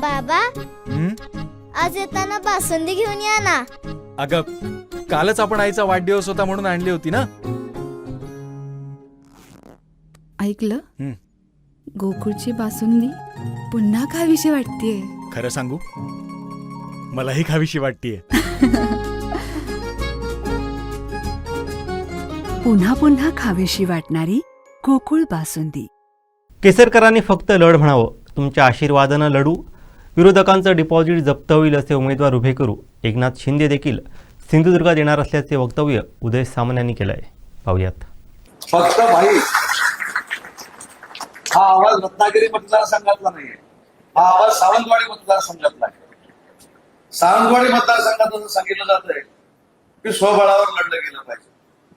बाबा. हं? आज येताना बासुंदी घेऊन या ना. अगं कालच आपण आईचा वाढदिवस होता म्हणून आणली होती ना? ऐकलं? हं. गोकुळची बासुंदी पुन्हा खावीशी वाटतेय. खरं सांगू? मलाही खावीशी वाटतीये. पुन्हा पुन्हा खावीशी वाटणारी गोकुळ बासुंदी. केसरकरांनी फक्त लढ म्हणावं. तुमच्या आशीर्वादानं लढू विरोधकांचं डिपॉझिट जप्त होईल असे उमेदवार उभे करू एकनाथ शिंदे देखील सिंधुदुर्गात येणार असल्याचे वक्तव्य उदय सामंत यांनी केलं आहे पाहूयात. फक्त भाई हा आवाज रत्नागिरी मतदारसंघातला नाहीये. हा आवाज सावंतवाडी मतदारसंघातला आहे. सावंतवाडी मतदारसंघात असं सांगितलं जात आहे की स्वबळावर लढलं गेलं पाहिजे.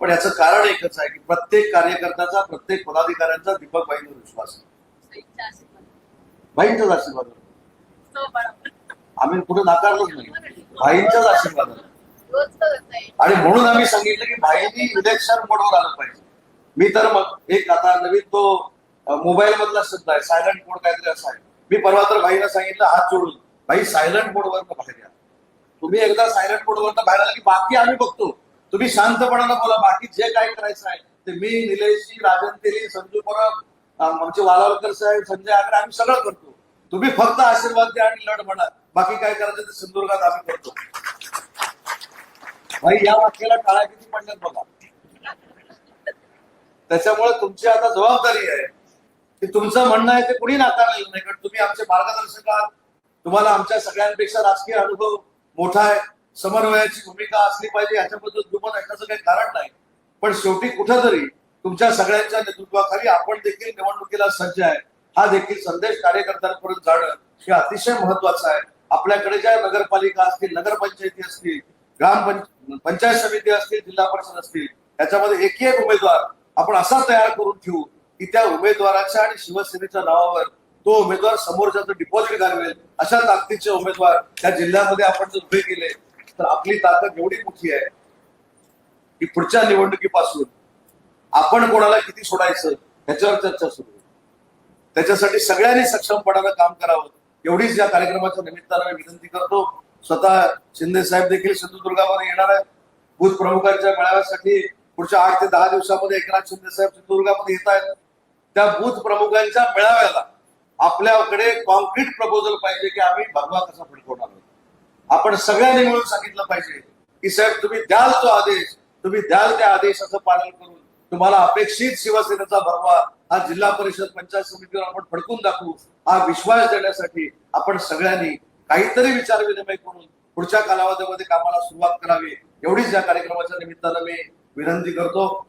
पण याचं कारण एकच आहे की प्रत्येक कार्यकर्त्याचा प्रत्येक पदाधिकाऱ्यांचा दीपक भाईंवर विश्वास आहे. भाईंचाच आशीर्वाद. आम्ही कुठे नाकारलंच नाही. भाईंच्याच आशीर्वाद आणि म्हणून आम्ही सांगितलं की भाईंनी इलेक्शन मोडवर आलं पाहिजे. मी तर मग एक आता नवीन तो मोबाईल मधला शब्द आहे सायलंट मोड काहीतरी असा आहे. मी परवा तर भाईला सांगितलं हात जोडून भाई सायलंट मोडवर बाहेर या? तुम्ही एकदा सायलंट मोडवर बाहेर आला की बाकी आम्ही बघतो. तुम्ही शांतपणानं बोला बाकी जे काय करायचं आहे ते मी निलेशजी राजन तेली संजू परब आमचे वालावलकर साहेब संजय आगरे आम्ही सगळं करतो. तुम्ही फक्त आशीर्वाद द्या आणि लढ म्हणा. बाकी काय करायचं ते सिंधुदुर्गात आम्ही करतो. भाई या वाक्याला टाळा किती पडल्यात बघा. त्याच्यामुळे तुमची आता जबाबदारी आहे. की तुमचं म्हणणं आहे ते कुणी नाकारलेलं नाही कारण तुम्ही आमचे मार्गदर्शक आहात. तुम्हाला आमच्या सगळ्यांपेक्षा राजकीय अनुभव मोठा आहे. समन्वयाची भूमिका असली पाहिजे याच्याबद्दल दुमत ऐकण्याचं काही कारण नाही. पण शेवटी कुठंतरी तुमच्या सगळ्यांच्या नेतृत्वाखाली आपण देखील निवडणुकीला सज्ज आहे. हा देखील संदेश कार्यकर्त्यांपर्यंत जाणं हे अतिशय महत्वाचं आहे. आपल्याकडे ज्या नगरपालिका असतील नगरपंचायती असतील ग्रामपंच पंचायत समिती असतील जिल्हा परिषद असतील त्याच्यामध्ये एक एक उमेदवार आपण असा तयार करून ठेवू की त्या उमेदवाराच्या आणि शिवसेनेच्या नावावर तो उमेदवार समोरच्याचं डिपॉझिट घालवेल. अशा ताकदीचे उमेदवार त्या जिल्ह्यामध्ये आपण जर उभे केले तर आपली ताकद एवढी मोठी आहे की पुढच्या निवडणुकीपासून आपण कोणाला किती सोडायचं ह्याच्यावर चर्चा सुरू त्याच्यासाठी सगळ्यांनी सक्षमपणानं काम करावं. एवढीच या कार्यक्रमाच्या निमित्तानं मी विनंती करतो. स्वतः शिंदे साहेब देखील सिंधुदुर्गामध्ये येणार आहे बूथ प्रमुखांच्या मेळाव्यासाठी पुढच्या आठ ते दहा दिवसामध्ये एकनाथ शिंदे साहेब सिंधुदुर्गामध्ये येत आहेत. त्या बूथ प्रमुखांच्या मेळाव्याला आपल्याकडे कॉन्क्रीट प्रपोजल पाहिजे की आम्ही भगवा कसा फडकवणार आपण सगळ्यांनी मिळून सांगितलं पाहिजे की साहेब तुम्ही द्याल तो आदेश तुम्ही द्याल त्या आदेशाचं पालन करून तुम्हाला अपेक्षित शिवसेनेचा भरवा हा जिल्हा परिषद पंचायत समितीवर आपण फडकून दाखवू. हा विश्वास देण्यासाठी आपण सगळ्यांनी काहीतरी विचार विनिमय करून पुढच्या कालावधीमध्ये कामाला सुरुवात करावी. एवढीच या कार्यक्रमाच्या निमित्तानं मी विनंती करतो.